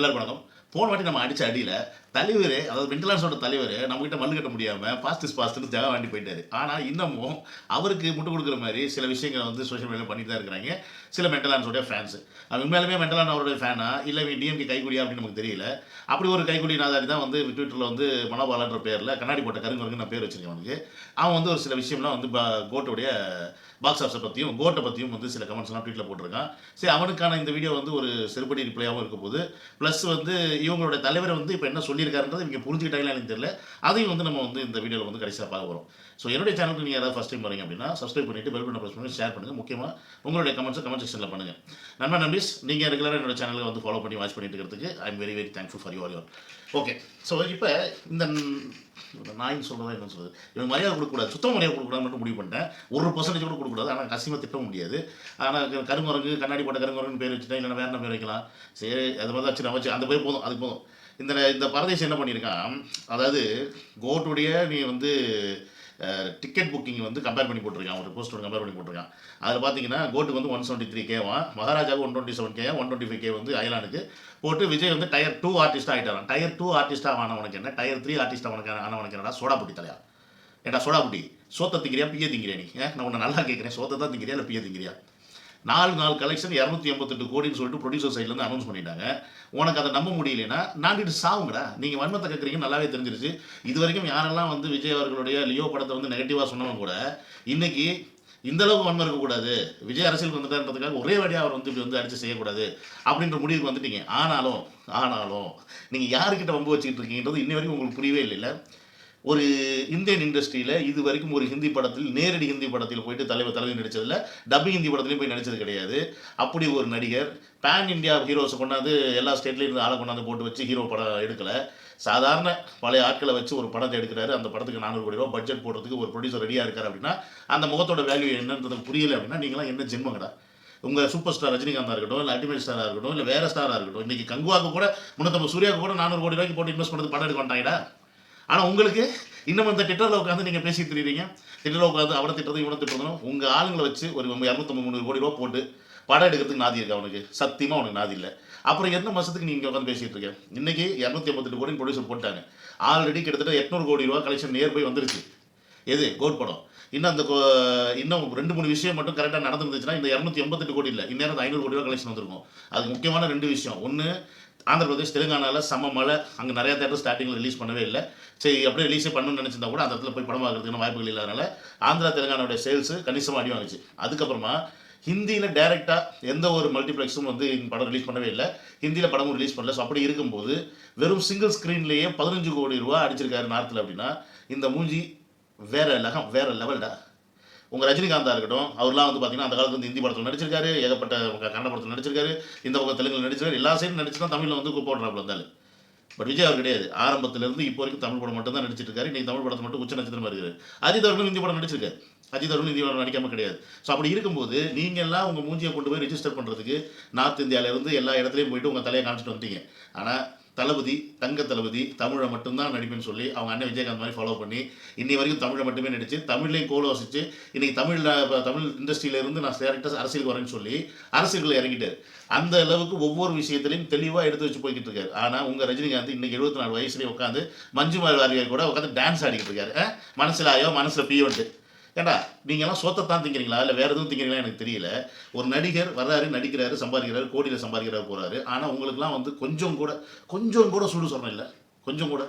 எல்லாருக்கும் வணக்கம். போன வாட்டி நம்ம அடிச்ச அடியில் தலைவர் அதாவது மென்டலான்ஸோட தலைவர் நம்மகிட்ட மல்லு கட்ட முடியாமல் பாஸ்ட் இஸ் பாஸ்ட்னு ஜெகா வாண்டி போயிட்டாரு. ஆனால் இன்னமும் அவருக்கு முட்டு கொடுக்குற மாதிரி சில விஷயங்களை வந்து சோஷியல் மீடியாவில் பண்ணிட்டு தான் இருக்கிறாங்க. சில மெண்டலான்ஸோடைய ஃபேன்ஸ் அவன் உண்மையாலுமே மெண்டலான் அவருடைய ஃபேனா இல்லை டிஎம்கே கைக்குடியா அப்படின்னு நமக்கு தெரியல. அப்படி ஒரு கைக்குடி நாதாரி தான் வந்து ட்விட்டரில் வந்து மனோபாலன்ற பேரில் கண்ணாடி போட்ட கருங்கருங்க நான் பேர் வச்சிருக்கேன் அவனுக்கு. அவன் வந்து ஒரு சில விஷயம்லாம் வந்து கோட்டுடைய பாக்ஸ் ஆஃபீஸை பற்றியும் கோட்டை பற்றியும் வந்து சில கமெண்ட்ஸ்லாம் ட்வீட்டில் போட்டிருக்கான். சரி அவனுக்கான இந்த வீடியோ வந்து ஒரு செருப்படி ரிப்ளையாகவும் இருக்கும் போது ப்ளஸ் வந்து இவங்களுடைய தலைவர் வந்து இப்போ என்ன சொல்லி சொல்லியிருக்காருன்றது இவங்க புரிஞ்சுக்கிட்டாங்களா எனக்கு தெரியல. அதையும் வந்து நம்ம வந்து இந்த வீடியோவில் வந்து கடைசியாக பார்க்க போகிறோம் ஸோ என்னுடைய சேனலுக்கு நீங்கள் யாராவது ஃபஸ்ட் டைம் வரீங்க அப்படின்னா சப்ஸ்கிரைப் பண்ணிட்டு பெல் பண்ண ப்ரெஸ் பண்ணி ஷேர் பண்ணுங்கள் முக்கியமாக உங்களுடைய கமெண்ட்ஸை கமெண்ட் செக்ஷனில் பண்ணுங்கள் நண்பா நம்பிஸ் நீங்கள் ரெகுலராக என்னோட சேனலை வந்து ஃபாலோ பண்ணி வாட்ச் பண்ணிட்டு இருக்கிறதுக்கு I am very very thankful for your your okay so இப்போ இந்த இந்த நாயின்னு சொல்கிறதா என்ன சொல்றது? இவங்க மரியாதை கொடுக்கக்கூடாது. சுத்தம் மரியாதை கொடுக்கக்கூடாது மட்டும் முடிவு பண்ணிட்டேன். ஒரு பர்சன்டேஜ் கூட கொடுக்கக்கூடாது. ஆனால் கசியமாக திட்ட முடியாது. ஆனால் கருங்குரங்கு கண்ணாடி போட்ட கருங்குரங்குன்னு பேர் வச்சுட்டேன். இல்லைன்னா வேற என்ன பேர் வைக்கலாம்? சரி அது மாதிரி தான். வச்சு நான் வச்சு அந்த பேர் போதும். அது போதும். இந்த இந்த பரதேசம் என்ன பண்ணியிருக்கான் அதாவது கோட்டுடைய நீ வந்து டிக்கெட் புக்கிங் வந்து கம்பேர் பண்ணி போட்டிருக்கான் ஒரு போஸ்டர் கம்பேர் பண்ணி போட்டிருக்கான். அதில் பார்த்தீங்கன்னா கோட்டுக்கு வந்து ஒன் செவன்ட்டி த்ரீ கேவா மகாராஜாவுக்கு one twenty seven K one twenty five K வந்து அயலானுக்கு. போட்டு விஜய் வந்து டயர் டூ ஆர்டிஸ்டாக ஆகிட்டாரான் டயர் டூ ஆர்டிஸ்டாக ஆனவனுக்கு என்ன டயர் த்ரீ ஆர்டிஸ்டாக அவனுக்கு ஆனவனுக்கு என்னடா சோடாபுட்டி தலையா? ஏடா சோடாபுட்டி சோத்த திங்கிறியா பிய திங்கிறியா நீ? ஏன் நான் உன்னை நல்லா கேட்குறேன் சோத்தை தான் திங்கிறியா இல்லை பிய திங்கிறியா? நாலு நாலு கலெக்ஷன் இரநூத்தி எண்பத்தெட்டு கோடின்னு சொல்லிட்டு ப்ரொடியூசர் சைட்லேருந்து அனௌன்ஸ் பண்ணிட்டாங்க. உனக்கு அதை நம்ப முடியலன்னா நாண்டிட்டு சாவுங்கடா. நீங்கள் வன்மத்தை கேட்குறீங்க நல்லாவே தெரிஞ்சிருச்சு. இது வரைக்கும் யாரெல்லாம் வந்து விஜய் அவர்களுடைய லியோ படத்தை வந்து நெகட்டிவாக சொன்னவங்க கூட இன்னைக்கு இந்த அளவுக்கு வன்மம் இருக்கக்கூடாது. விஜய் அரசியலுக்கு வந்துட்டான்றதுக்காக ஒரே வழியாக அவர் வந்து இப்படி வந்து அடிச்சு செய்யக்கூடாது அப்படின்ற முடிவுக்கு வந்துட்டீங்க. ஆனாலும் ஆனாலும் நீங்கள் யாருக்கிட்ட வம்பு வச்சுக்கிட்டு இருக்கீங்கன்றது இன்னி வரைக்கும் உங்களுக்கு புரியவே இல்லை ஒரு இந்தியன் இண்டஸ்ட்ரியில் இது வரைக்கும் ஒரு ஹிந்தி படத்தில் நேரடி ஹிந்தி படத்தில் போயிட்டு தலைவர் தலைவர் நடிச்சதில்ல டப்பிங் ஹிந்தி படத்துலையும் போய் நடித்தது கிடையாது. அப்படி ஒரு நடிகர். பேன் இந்தியா ஹீரோஸை கொண்டாந்து எல்லா ஸ்டேட்லேயும் இருந்து ஆளை கொண்டாந்து போட்டு வச்சு ஹீரோ படம் எடுக்கலை. சாதாரண பழைய ஆட்களை வச்சு ஒரு படத்தை எடுக்கிறாரு. அந்த படத்துக்கு நானூறு கோடி ரூபா பட்ஜெட் போடுறதுக்கு ஒரு ப்ரொடியூசர் ரெடியாக இருக்கார் அப்படின்னா அந்த முகத்தோட வேல்யூ என்னன்றது புரியல அப்படின்னா நீங்களாம் என்ன ஜென்மங்கடா? உங்கள் சூப்பர் ஸ்டார் ரஜினிகாந்தாக இருக்கட்டும் இல்லை அல்டிமேட் ஸ்டாராக இருக்கட்டும் இல்லை வேறு ஸ்டாராக இருக்கட்டும். இன்றைக்கி கங்குவாக்கு கூட முன்னூத்தம்பது சூர்யாவுக்கு கூட நானூறு கோடி ரூபாய்க்கு போட்டு இன்வெஸ்ட் பண்ணுறது படம் எடுக்க மாட்டாங்கடா? ஆனால் உங்களுக்கு இன்னும் இந்த ட்விட்டரில் உட்காந்து நீங்கள் பேசிட்டு தெரியுறீங்க ட்விட்டரில் உட்காந்து அவனை திட்டதும் இவனை திட்டதும் உங்கள் ஆளுங்களை வச்சு ஒரு இரநூத்தம்பது முந்நூறு கோடி ரூபா போட்டு படம் எடுக்கிறதுக்கு நாதி இருக்கு அவனுக்கு சத்தியமாக அவனுக்கு நாதி இல்லை. அப்புறம் எந்த மாதத்துக்கு நீங்கள் உட்காந்து பேசிகிட்டு இருக்கேன் இன்றைக்கி இரநூத்தி ஐம்பத்தெட்டு கோடி ப்ரொடியூசர் போட்டாங்க. ஆல்ரெடி கிட்டத்தட்ட எட்நூறு கோடி ரூபா கலெக்ஷன் நியர் போய் வந்துருச்சு. எது? கோட் படம். இன்னும் அந்த கோ- இன்னும் ரெண்டு மூணு விஷயம் மட்டும் கரெக்டாக நடந்துருந்துச்சுன்னா இந்த இரநூத்தி எண்பத்தெட்டு கோடி இல்லை. இந்நேரம் ஐநூறு கோடி ரூபா கலெக்ஷன் வந்திருக்கும். அது முக்கியமான ரெண்டு விஷயம். ஒன்று ஆந்திர பிரதேஷ் தெலுங்கானாவில் செம்ம மழை அங்கே நிறைய தேட்டர் ஸ்டார்டிங்கில் ரிலீஸ் பண்ணவே இல்லை. சரி அப்படியே ரிலீஸே பண்ணணும்னு நினச்சிருந்தா கூட அந்த இடத்துல போய் படம் பார்க்கறதுக்கான வாய்ப்புகள் இல்லாதனால ஆந்திரா தெலுங்கானாவோட சேல்ஸ் கணிசமாக அடி வாங்குச்சு. அதுக்கப்புறமா ஹிந்தியில் டைரெக்டாக எந்த ஒரு மல்டிப்ளெக்ஸும் வந்து படம் ரிலீஸ் பண்ணவே இல்லை. ஹிந்தியில் படமும் ரிலீஸ் பண்ணல. ஸோ அப்படி இருக்கும்போது வெறும் சிங்கிள் ஸ்க்ரீன்லேயே பதினஞ்சு கோடி ரூபா அடிச்சிருக்காரு நார்த்தில் அப்படின்னா இந்த மூஞ்சி வேற லகம் வேற லெவல்டா உங்கள் ரஜினிகாந்தா இருக்கட்டும் அவர்லாம் வந்து பார்த்தீங்கன்னா அந்த காலத்துல வந்து ஹிந்தி படத்தில் நடிச்சிருக்காரு ஏகப்பட்ட க- கன்னட படத்தில் நடிச்சிருக்காரு இந்த பக்கம் தெலுங்குல நடிச்சிருக்காரு எல்லா சைடும் நடிச்சு தான் தமிழில் வந்து போடுறாப்புல இருந்தாலும் பட் விஜய் அவர் கிடையாது. ஆரம்பத்திலேருந்து இப்போ வரைக்கும் தமிழ் படம் மட்டும் தான் நடிச்சிட்டு இருக்காரு இன்னைக்கு தமிழ் படத்தை மட்டும் உச்ச நட்சத்திரமா இருக்காரு. அஜித் அவர்களும் ஹிந்தி படம் நடிச்சிருக்காரு. அஜித் அவர்களும் ஹிந்தி படம் நடிக்காம கிடையாது. ஸோ அப்படி இருக்கும்போது நீங்க எல்லாம் உங்க மூஞ்சியை கொண்டு போய் ரெஜிஸ்டர் பண்றதுக்கு நார்த் இந்தியாவிலேருந்து எல்லா இடத்துலையும் போயிட்டு உங்க தலையை காமிச்சிட்டு வந்துட்டீங்க. ஆனா தளபதி தங்க தளபதி தமிழை மட்டும்தான் நடிப்பேன்னு சொல்லி அவங்க அண்ணன் விஜயகாந்த் மாதிரி ஃபாலோ பண்ணி இன்னி வரைக்கும் தமிழை மட்டுமே நடிச்சு தமிழ்லையும் கோல் வசிச்சு இன்னைக்கு தமிழில் தமிழ் இண்டஸ்ட்ரியில இருந்து நான் டேரக்டர் அரசியலுக்கு வரேன்னு சொல்லி அரசியலுக்குள்ள இறங்கிட்டார். அந்த அளவுக்கு ஒவ்வொரு விஷயத்திலையும் தெளிவாக எடுத்து வச்சு போய்கிட்டு இருக்காரு. ஆனால் உங்கள் ரஜினிகாந்த் இன்னைக்கு எழுபத்தி நாலு வயசுலேயே உட்காந்து மஞ்சு வாரியார் கூட உட்காந்து டான்ஸ் ஆடிக்கிட்டு இருக்காரு. மனசில் ஆயோ மனசில் பியோன்ட்டு ஏண்டா சோத்தை தான் திங்கிறீங்களா? இல்லை வேறு எதுவும் திங்கிறீங்களா? எனக்கு தெரியல. ஒரு நடிகர் வர்றாரு நடிக்கிறாரு சம்பாதிக்கிறாரு கோடியில் சம்பாதிக்கிறாரு போகிறாரு ஆனால் உங்களுக்குலாம் வந்து கொஞ்சம் கூட கொஞ்சம் கூட சுடு சொன்ன இல்லை? கொஞ்சம் கூட.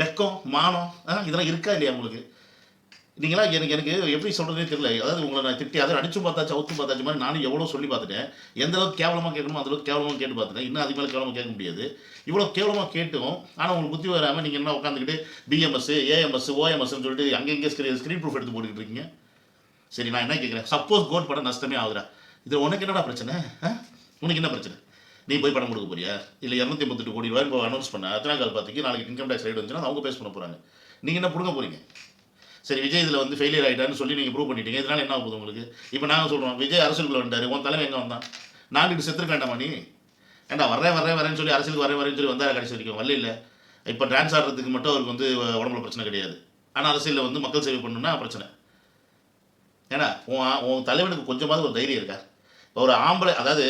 வெக்கம் மானம் இதெல்லாம் இருக்கா இல்லையா உங்களுக்கு? நீங்களாம் எனக்கு எனக்கு எப்படி சொல்கிறதே தெரியல. அதாவது உங்களை நான் திட்டி அதை அடிச்சும் பார்த்தாச்சு சவுத்து பார்த்தாச்சு மாதிரி நானும் எவ்வளோ சொல்லி பார்த்துட்டேன். எந்த அளவுக்கு கேவலமாக கேட்கணுமோ அந்த அளவுக்கு கேவலமாக கேட்டு பார்த்துட்டேன். இன்னும் அதிகமாக கேவலமாக கேட்க முடியாது. இவ்வளோ கேவலமாக கேட்டும். ஆனால் உங்களுக்கு புத்தி வராமல் நீங்கள் என்ன உட்காந்துக்கிட்டு பிஎம்எஸ் ஏஎம்எஸ் ஓஎம்எஸ்ன்னு சொல்லிட்டு அங்கங்கே ஸ்க்ரீன் ஸ்க்ரீன் ப்ரூஃப் எடுத்து போட்டுக்கிட்டு இருக்கீங்க? சரி நான் என்ன கேட்குறேன்? சப்போஸ் கோட் படம் நஷ்டமே ஆகுதுடா. இது உனக்கு என்னடா பிரச்சனை? ஆ? உனக்கு என்ன பிரச்சனை? நீ போய் படம் கொடுக்க போறியா? இல்லை இரநூத்தி எண்பத்தெட்டு கோடி ரூபாய் இப்போ அனௌன்ஸ் பண்ண. அத்தனை கால் பார்த்துக்கு நாளைக்கு இன்கம் டேக்ஸ் ரைடு வந்துச்சுன்னா அவங்க பேஸ் பண்ண போகிறாங்க நீங்கள் என்ன பிடுங்க போகிறீங்க சரி விஜய் இதில் வந்து ஃபெயிலியர் ஆகிட்டான்னு சொல்லி நீங்கள் ப்ரூவ் பண்ணிட்டீங்க. இதனால என்ன ஆகுது உங்களுக்கு? இப்போ நாங்கள் சொல்கிறோம் விஜய் அரசியலுக்குள்ள வந்தார் உன் தலைமை எங்கே வந்தான்? நான் இப்படி செத்துருக்க மணி. நீ ஏண்டா வரேன் வரேன் வரேன்னு சொல்லி அரசியலுக்கு வரேன் வரேன்னு சொல்லி வந்தார் கடைசி வரைக்கும்? வரல இல்லை. இப்போ டான்ஸ் ஆடுறதுக்கு மட்டும் அவருக்கு வந்து உடம்புல பிரச்சனை கிடையாது. ஆனால் அரசியலில் வந்து மக்கள் சேவை பண்ணுன்னா பிரச்சனை. ஏன்னா உன் உன் தலைவனுக்கு கொஞ்சமாவது ஒரு தைரியம் இருக்கா? ஒரு ஆம்பளை அதாவது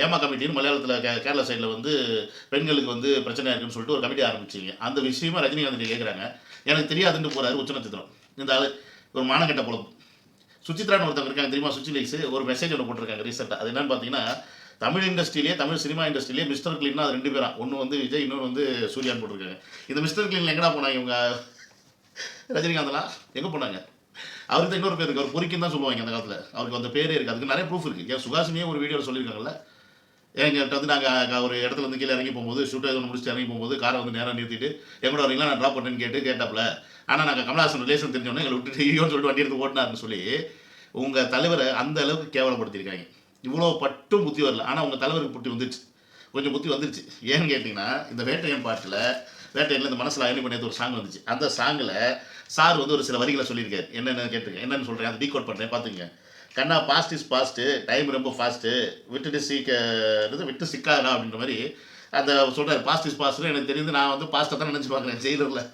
ஹேமா கமிட்டின்னு மலையாளத்தில் கே கேரளா சைடில் வந்து பெண்களுக்கு வந்து பிரச்சனையாக இருக்குன்னு சொல்லிட்டு ஒரு கமிட்டி ஆரம்பிச்சிங்க. அந்த விஷயமா ரஜினிகாந்த் கேட்குறாங்க எனக்கு தெரியாதுன்னு போகிறாரு உச்ச நட்சத்திரம். இந்த ஆள் ஒரு மானக்கட்ட பொழப்பு. சுச்சித்ரான்னு ஒருத்தவங்க இருக்காங்க தெரியுமா? சுச்சி லைக்ஸ் ஒரு மெசேஜ் ஒன்று போட்டிருக்காங்க ரீசெண்டாக அது என்னன்னு பார்த்தீங்கன்னா தமிழ் இண்டஸ்ட்ரியிலே தமிழ் சினிமா இண்டஸ்ட்ரியிலே மிஸ்டர் கிளீன்னா அது ரெண்டு பேரா. ஒன்று வந்து விஜய் இன்னொன்று வந்து சூர்யான்னு போட்டிருக்காங்க. இந்த மிஸ்டர் கிளீன் எங்கடா போனாங்க இவங்க? ரஜினிகாந்தெல்லாம் எங்கே போனாங்க? அவருக்கு தான் இன்னொரு பேர் இருக்கு. அவர் பொறிக்கும் தான் சொல்லுவாங்க அந்த காலத்தில். அவருக்கு அந்த பேரே இருக்குது அதுக்கு நிறைய ப்ரூஃப் இருக்குது ஏன் சுகாசினியே ஒரு வீடியோவில் சொல்லியிருக்காங்கல்ல? எங்கிட்ட வந்து நாங்கள் ஒரு இடத்துல இருந்து கீழே இறங்கி போகும்போது ஷூட் ஒன்று முடிச்சுட்டு இறங்கி போகும்போது காரை வந்து நேராக நிறுத்திட்டு எங்கூட வரீங்களா? நான் ட்ராப் பண்ணேன்னு கேட்டு கேட்டாப்ல ஆனால் நாங்கள் கமலாசன் ரிலேஷன் தெரிஞ்சோன்னே எங்களை விட்டுட்டு ஐயோன்னு சொல்லிட்டு வண்டி எடுத்து ஓட்டினார்னு சொல்லி உங்கள் தலைவரை அந்த அளவுக்கு கேவலப்படுத்தியிருக்காங்க. இவ்வளோ பட்டும் புத்தி வரல. ஆனால் உங்கள் தலைவருக்கு புத்தி வந்துருச்சு. கொஞ்சம் புத்தி வந்துருச்சு. ஏன்னு கேட்டிங்கன்னா இந்த வேட்டையன் பாட்டில் வேட்டையனில் இந்த மனசில் அயனி பண்ணியது ஒரு சாங் வந்துச்சு. அந்த சாங்கில் சார் வந்து ஒரு சில வரிகளை சொல்லியிருக்காரு. என்னென்ன கேட்டிருக்கேன். என்னென்னு சொல்கிறேன் அதை டீகோட் பண்ணுறேன் பார்த்துங்க கண்ணா பாஸ்ட் இஸ் பாஸ்ட்டு டைம் ரொம்ப ஃபாஸ்ட்டு விட்டுட்டு சீக்க விட்டு சிக்காதா அப்படின்ற மாதிரி அந்த சொல்கிறார் பாஸ்ட் இஸ் பாஸ்ட்னு எனக்கு தெரிந்து நான் வந்து பாஸ்ட்டை தான் நினச்சி பார்க்குறேன் ஜெயிலரில்.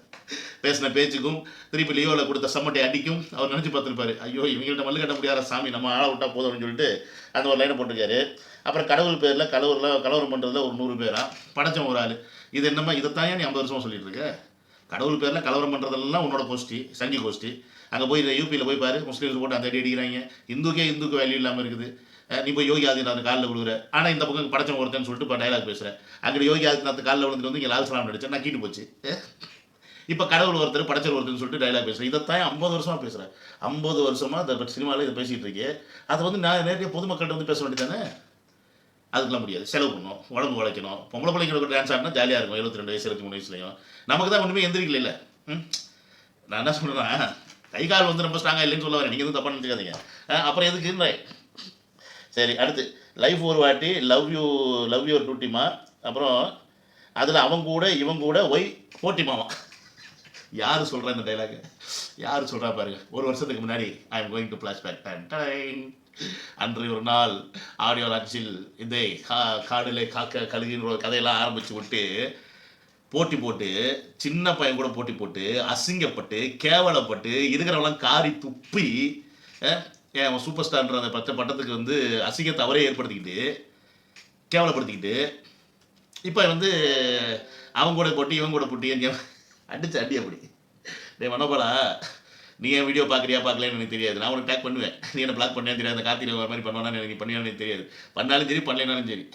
பேசின பேச்சுக்கும் திருப்பி லியோவில் கொடுத்த சம்மட்டை அடிக்கும் அவர் நினச்சி பார்த்துருப்பாரு. ஐயோ இவங்கள்ட்ட மல்லு கட்ட முடியாத சாமி? நம்ம ஆளை விட்டா போதும் அப்படின்னு சொல்லிட்டு அந்த ஒரு லைனை போட்டிருக்காரு. அப்புறம் கடவுள் பேரில் கலவரில் கலவரம் பண்ணுறதுல ஒரு நூறு பேரா? படைச்சவன் ஒரு ஆள். இது என்னம்மா இதைத்தான் நீ ஐம்பது வருஷம் சொல்லிட்டு இருக்க? கடவுள் பேரில் கலவரம் பண்ணுறதெல்லாம் உன்னோட கோஷ்டி சங்கி கோஷ்டி. அங்கே போய் யூபியில் போய் பாரு முஸ்லீம்ஸ் போட்டு அந்த அடி அடிக்கிறாங்க. இந்துக்கே இந்துக்கு வேல்யூ இல்லாமல் இருக்குது. நீ போய் யோகி ஆதித்யநாத் காலில் விழுகுற. ஆனால் இந்த பக்கம் படைச்சவன் ஒருத்தன் சொல்லிட்டு இப்போ டைலாக் பேசுகிறேன் அங்கே யோகி ஆதித்யநாத் காலில் விழுந்துட்டு வந்து இங்கே லால் சலாம் நடிச்சேன் நான் கீட்டு போச்சு. இப்போ கடவுள் ஒருத்தர் படைச்சல் ஒருத்தர்னு சொல்லிட்டு டைலாக் பேசுகிறேன் இதைத்தான் ஐம்பது வருஷமாக பேசுகிறேன் ஐம்பது வருஷமாக இந்த சினிமாவில் இதை பேசிகிட்டு இருக்கேன் அதை வந்து நான் நேரடியாக பொதுமக்கள்கிட்ட வந்து பேச வேண்டியதானே அதுக்கெல்லாம் முடியாது. செலவு பண்ணும் உடம்பு உழைக்கணும். பொம்பளை பிள்ளைங்களுக்கு டான்ஸ் ஆடினா ஜாலியாக இருக்கும். எழுபத்தி ரெண்டு வயசு இருபத்தி மூணு வயசுலையும். நமக்கு தான் ஒன்றுமே எந்திரிக்கல இல்லை. ம்? நான் என்ன சொல்கிறேன் கை கால் வந்து ரொம்ப ஸ்ட்ராங்காக இல்லைன்னு சொல்ல வரேன். நீங்கள் எதுவும் தப்பாக நினச்சிக்காதீங்க. அப்புறம் எதுக்குன்றேன் சரி அடுத்து. லைஃப் ஒரு வாட்டி லவ் யூ லவ் யூர் டூட்டிமா அப்புறம் அதில் அவங்க கூட இவங்க கூட ஒய் போட்டி மாமா. யார் சொல்கிறா இந்த டைலாக் யார் சொல்கிறா பாருங்க. ஒரு வருஷத்துக்கு முன்னாடி I am going to flashback time time அன்று ஒரு நாள் ஆடியோ லான்ச்சில் இந்த கா காடிலே காக்க கழுகின்ற ஒரு கதையெல்லாம் ஆரம்பித்து விட்டு போட்டி போட்டு சின்ன பையன் கூட போட்டி போட்டு அசிங்கப்பட்டு கேவலப்பட்டு இருக்கிறவங்களாம் காரி துப்பி ஏன் அவன் சூப்பர் ஸ்டார்ன்ற அந்த பச்சை பட்டத்துக்கு வந்து அசிங்கத்தை அவரே ஏற்படுத்திக்கிட்டு கேவலப்படுத்திக்கிட்டு இப்போ வந்து அவன் கூட போட்டி இவன் கூட போட்டி அடிச்சு அடி அப்படி. டேய் மனோபாலா நீ என் வீடியோ பார்க்குறியா பார்க்கலன்னு எனக்கு தெரியாது. நான் உனக்கு டேக் பண்ணுவேன். நீ என்ன பிளாக் பண்ணே தெரியாது. அந்த கார்த்திகை வர மாதிரி பண்ணுவானு எனக்கு பண்ணியான்னு எனக்கு தெரியாது. பண்ணாலும் சரி பண்ணலனாலும் சரி.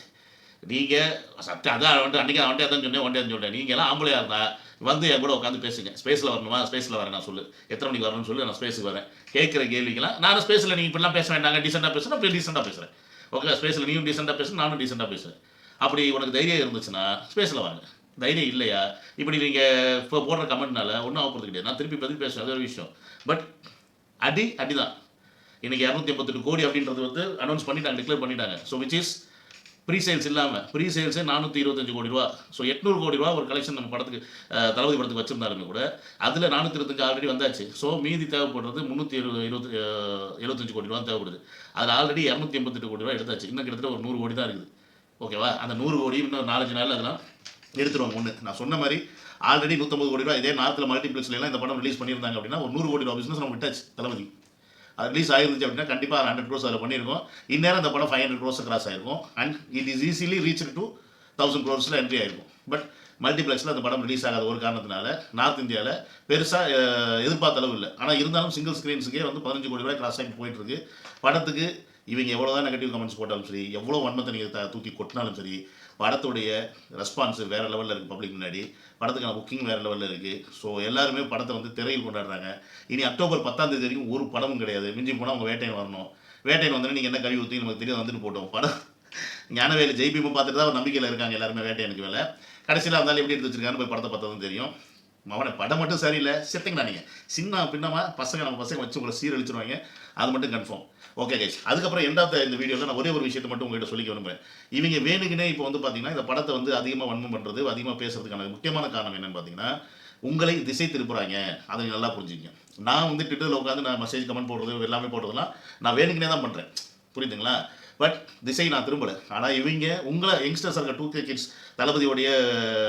நீங்கள் சத்தியம் அதான் வந்துட்டு அன்றைக்கி அவன்கிட்ட அதான் சொன்னேன் ஒன்டே சொன்னேன் நீங்கள் எல்லாம் ஆம்பளையாக இருந்தால் வந்து என் கூட உட்காந்து பேசுங்க. ஸ்பேஸில் வரணுமா? ஸ்பேஸில் வரேன் நான் சொல்லு. எத்தனை மணிக்கு வரணும்னு சொல்லி நான் ஸ்பேஸுக்கு வரேன். கேட்குற கேள்விக்கெல்லாம் நான் ஸ்பேஸில் நீங்கள் இப்படிலாம் பேச வேண்டாங்க டீசெண்டாக பேசுகிறேன் அப்படி டீசெண்டாக பேசுகிறேன் ஓகே ஸ்பேஸில் நீயும் டீசெண்டாக பேசுகிறேன் நானும் டீசெண்டாக பேசுகிறேன் அப்படி உனக்கு தைரியம் இருந்துச்சுன்னா ஸ்பேஸில் வாங்க. தைரியம் இல்லையா? இப்படி நீங்கள் இப்போ போடுற கமெண்ட்னால ஒன்றும் ஆக கிடையாது. நான் திருப்பி பதில் பேசுவேன் அது ஒரு விஷயம். பட் அடி அடி தான் இன்றைக்கி இரநூத்தி எண்பத்தெட்டு கோடி அப்படின்றது வந்து அனௌன்ஸ் பண்ணிட்டாங்க டிக்ளேர் பண்ணிட்டாங்க. So which is pre sales இல்லாமல் ப்ரீ சேல்ஸே நானூற்றி இருபத்தஞ்சு கோடி ரூபா. ஸோ எட்நூறு கோடி ரூபா ஒரு கலெக்ஷன் நம்ம படத்துக்கு தளபதி படத்துக்கு வச்சிருந்தாலுமே கூட அதில் நானூற்றி இருபத்தஞ்சு ஆல்ரெடி வந்தாச்சு. ஸோ மீதி தேவைப்படுறது முந்நூற்றி இருபது இருபத்தி எழுபத்தஞ்சு கோடி ரூபா தேவைப்படுது. அதில் ஆல்ரெடி இரநூத்தி எண்பத்தெட்டு கோடி ரூபா எடுத்தாச்சு. இன்னும் கிட்டத்தட்ட ஒரு நூறு கோடி தான் இருக்குது. ஓகேவா அந்த நூறு கோடி இன்னும் நாலஞ்சு நாள் அதெல்லாம் எடுத்துருவாங்க ஒன்று நான் சொன்ன மாதிரி ஆல்ரெடி நூற்றம்பது கோடி ரூபா இதே நார்த்தில் மல்டிப்ளெக்ஸ்ல எல்லாம் இந்த படம் ரிலீஸ் பண்ணியிருந்தாங்க அப்படின்னா ஒரு நூறு கோடி ரூபா பிஸ்னஸ் நம்ம விட்டாச்சு தளபதி. அது ரிலீஸ் ஆயிருந்துச்சு அப்படின்னா கண்டிப்பாக ஹண்ட்ரட் க்ரோஸ் அதில் பண்ணியிருக்கோம். இந்நேரம் இந்த படம் ஃபைவ் ஹண்ட்ரட் க்ரோஸ் கிராஸ் ஆயிருக்கும். And it is easily reach to thousand க்ரோர்ஸில் entry ஆயிருக்கும். பட் மல்டிப்ளெக்ஸில் அந்த படம் ரிலீஸ் ஆகாத ஒரு காரணத்தினால நார்த் இந்தியாவில் பெருசாக எதிர்பார்த்த அளவு இல்லை. ஆனால் இருந்தாலும் சிங்கிள் ஸ்க்ரீன்ஸுக்கே வந்து பதினஞ்சு கோடி ரூபாய் கிராஸ் ஆகி போயிட்டுருக்கு. படத்துக்கு இவங்க எவ்வளோ தான் நெகட்டிவ் கமெண்ட்ஸ் போட்டாலும் சரி எவ்வளோ வன்மத்தை நீங்கள் தூக்கி கொட்டினாலும் சரி படத்துடைய ரெஸ்பான்ஸ் வேறு லெவலில் இருக்குது பப்ளிக் முன்னாடி. படத்துக்கான புக்கிங் வேறு லெவலில் இருக்குது ஸோ எல்லாருமே படத்தை வந்து திரையில் கொண்டாடுறாங்க. இனி அக்டோபர் பத்தாம் தேதி வரைக்கும் ஒரு படமும் கிடையாது. மிஞ்சி போனால் அவங்க வேட்டையன் வரணும். வேட்டையன் வந்தோடனே நீங்கள் என்ன கழிவு ஊற்றி நமக்கு தெரியாது வந்துட்டு போட்டோம். படம் ஞானவேலு ஜெய்பிமும் பார்த்துட்டு தான் ஒரு நம்பிக்கையில் இருக்காங்க எல்லாருமே வேட்டையனுக்கு வேலை கடைசியில் இருந்தாலும் எப்படி எடுத்து வச்சிருக்காங்க போய் படத்தை பார்த்ததும் தெரியும். அவனை படம் மட்டும் சரியில்லை செத்துங்கண்ணா நீங்கள் சின்ன பின்னமாக பசங்க நம்ம பசங்க வச்சு உங்களை சீரழிச்சிருவாங்க. அது மட்டும் கன்ஃபார்ம் ஓகே கைஸ் அதுக்கப்புறம் எண்ட் ஆஃப் இந்த வீடியோவில் நான் ஒரே ஒரு விஷயத்தை மட்டும் உங்கள்கிட்ட சொல்லிக்க விரும்புகிறேன் இவங்க வேணுங்கனே இப்போ வந்து பார்த்தீங்கன்னா இந்த படத்தை வந்து அதிகமாக வன்மம் பண்ணுறது அதிகமாக பேசுறதுக்கான முக்கியமான காரணம் என்னன்னு பார்த்தீங்கன்னா உங்களை திசை திருப்புறாங்க. அதை நல்லா புரிஞ்சுங்க நான் வந்து ட்விட்டரில் உட்காந்து நான் மெசேஜ் கமெண்ட் போடுறது எல்லாமே போடுறதுலாம் நான் வேணுங்கனே தான் பண்ணுறேன் புரியுதுங்களா? பட் திசை நான் திரும்பலை. ஆனால் இவங்க உங்களை யங்ஸ்டர்ஸ் இருக்க டூ கே கிட்ஸ் தளபதியோடைய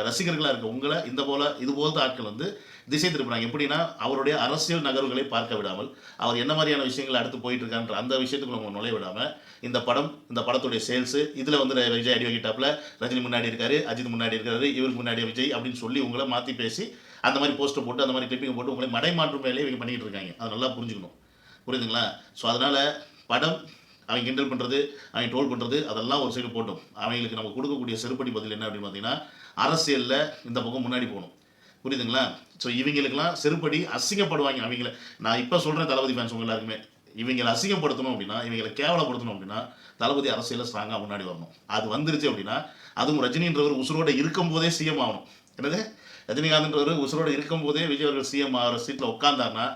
ரசிகர்களாக இருக்க உங்களை இந்த போல இது போல ஆட்கள் வந்து திசை திருப்புறாங்க. எப்படின்னா அவருடைய அரசியல் நகர்வுகளை பார்க்க விடாமல் அவர் என்ன மாதிரியான விஷயங்கள் அடுத்து போயிட்டு இருக்கான்ற அந்த விஷயத்துக்குள்ள நம்ம நுழைய விடாமல் இந்த படம் இந்த படத்துடைய சேல்ஸு இதில் வந்து விஜய் அடி வைக்கிட்டாப்புல ரஜினி முன்னாடி இருக்காரு அஜித் முன்னாடி இருக்காரு இவருக்கு முன்னாடி விஜய் அப்படின்னு சொல்லி உங்களை மாற்றி பேசி அந்த மாதிரி போஸ்டர் போட்டு அந்த மாதிரி கிளிப்பிங் போட்டு உங்களை மடைமாற்றும் வேலையை இவங்க பண்ணிட்டு இருக்காங்க. அதை நல்லா புரிஞ்சுக்கணும். புரியுதுங்களா? ஸோ அதனால் படம் அவன் கிண்டல் பண்ணுறது அவன் ட்ரோல் பண்ணுறது அதெல்லாம் ஒரு சைடு போட்டோம். அவங்களுக்கு நம்ம கொடுக்கக்கூடிய செருப்படி பதில் என்ன அப்படின்னு பார்த்தீங்கன்னா அரசியலில் இந்த பக்கம் முன்னாடி போகணும். புரியுதுங்களா? ஸோ இவங்களுக்கெல்லாம் செருப்படி அசிங்கப்படுவாங்க. அவங்கள நான் இப்போ சொல்கிறேன் தளபதி ஃபேன்ஸ் உங்க எல்லாருக்குமே. இவங்களை அசிங்கப்படுத்தணும் அப்படின்னா இவங்களை கேவலப்படுத்தணும் அப்படின்னா தளபதி அரசியலில் ஸ்ட்ராங்காக முன்னாடி வரணும். அது வந்துருச்சு அப்படின்னா அதுவும் ரஜினின்றவர் உசுரோட இருக்கும்போதே சிஎம் ஆகணும். என்னது? ரஜினிகாந்த்ன்றவர் உசுரோட இருக்கும்போதே விஜய் அவர்கள் சிஎம் ஆகிற சீட்டில் உட்காந்தாருன்னா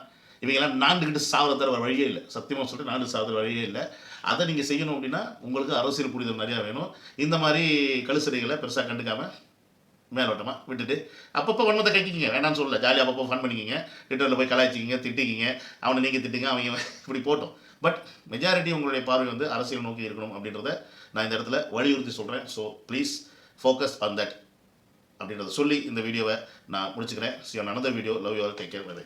இவங்கெல்லாம் நாண்டுக்கிட்டு சாவர தர வழியே இல்லை. சத்தியமாக சொல்லிட்டு நாண்டு சாவர வழியே இல்லை. அதை நீங்கள் செய்யணும் அப்படின்னா உங்களுக்கு அரசியல் புரிதல் நிறையா வேணும். இந்த மாதிரி கழுசடைகளை பெருசாக கண்டுக்காம மேலோட்டமாக விட்டுட்டு அப்பப்போ வன்மத்தை கட்டிக்கிங்க வேணாம்னு சொல்லல. ஜாலியாக அப்பப்போ ஃபன் பண்ணிக்கிங்க. ட்விட்டரில் போய் கலாய்ச்சிக்கிங்க திட்டிக்கிங்க. அவனை நீங்கள் திட்டுங்க அவங்க இப்படி போட்டோம். பட் மெஜாரிட்டி உங்களுடைய பார்வை வந்து அரசியல் நோக்கி இருக்கணும் அப்படின்றத நான் இந்த இடத்துல வலியுறுத்தி சொல்கிறேன் so please focus on that அப்படின்றத சொல்லி இந்த வீடியோவை நான் முடிச்சுக்கிறேன். ஸோ நடந்த video love you take care bye